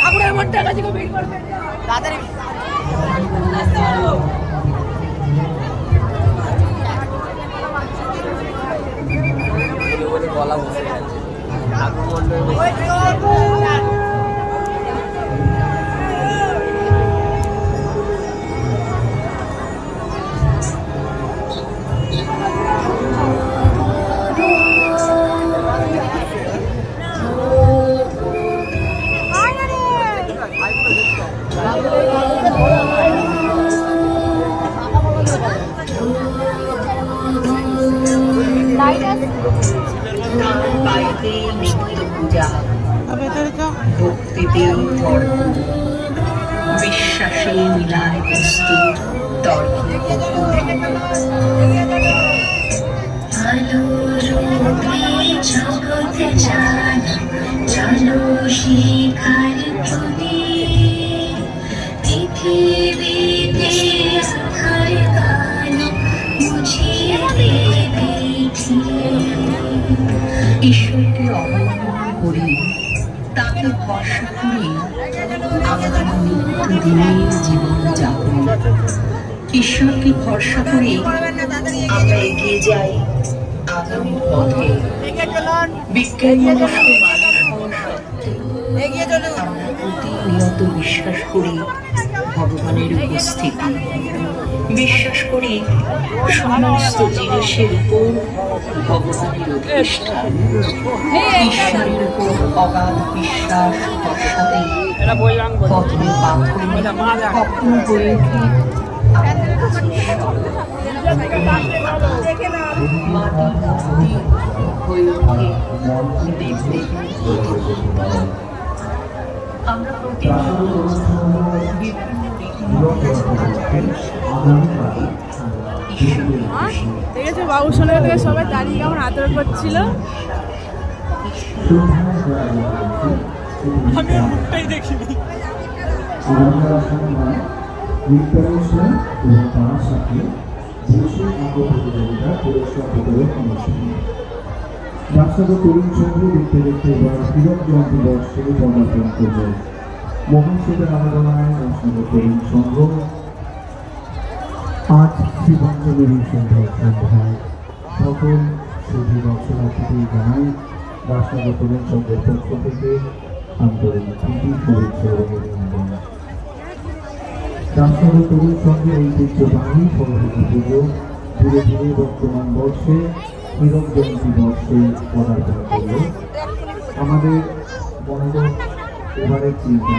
ঠাকুরের মনটা কাছে ভিড় তাড়াতাড়ি। বাড়িতে নিত্য পূজা ভক্তিতে ধর্ম বিশ্বাসে মিলায় বস্তু তর্কে জগতে জানা শিখার ঈশ্বরকে অবলম্বন করি তাকে ভরসা করি আমাদের নিত্য দিনের জীবন যাপন। ঈশ্বরকে ভরসা করে আমরা এগিয়ে যাই আগামী পথে। বিজ্ঞান প্রতিনিয়ত বিশ্বাস করি ভগবানের উপস্থিতি বিশ্বাস করি সমস্ত জিনিসের উপর ভগবানের ঈশ্বরের উপর অগাধ বিশ্বাস ভরসাতে পথে পাথর কখনো হয়ে। মাটির মূর্তি হয়ে দেবদেবীর প্রতিমূর্তি। আমরা প্রতিনিয়ত বিভিন্ন দেখেছ বাবু সোনা থেকে সবাই দাঁড়িয়ে কেমন আদর করছিল? আমি মুখটাই দেখিনি। সাথে বসে প্রতিযোগিতা পুরস্কার বিতরণ অনুষ্ঠান রাষ্ট্রপতি তরুণ সংঘ দেখতে দেখতে এবার হীরক জয়ন্তী বর্ষে পদার্পণ করবে মহাশ্বেতার আরাধনায় রাষ্ট্রপতি তরুণ সংঘ। আজ শিবাঞ্জলির সন্ধ্যায় সন্ধ্যায় সকল সুধী দর্শনার্থীদের জানাই রাষ্ট্রপতি তরুণ সংঘের পক্ষ থেকে আন্তরিক প্রীতি, শুভেচ্ছা এবং তরুণ সংঘের ঐতিহ্যবাহী সরস্বতী পুজো ধীরে ধীরে বর্তমান বর্ষে হীরক দিবসে পদার্পণ আমাদের বন্ধ এবারের চিন্তা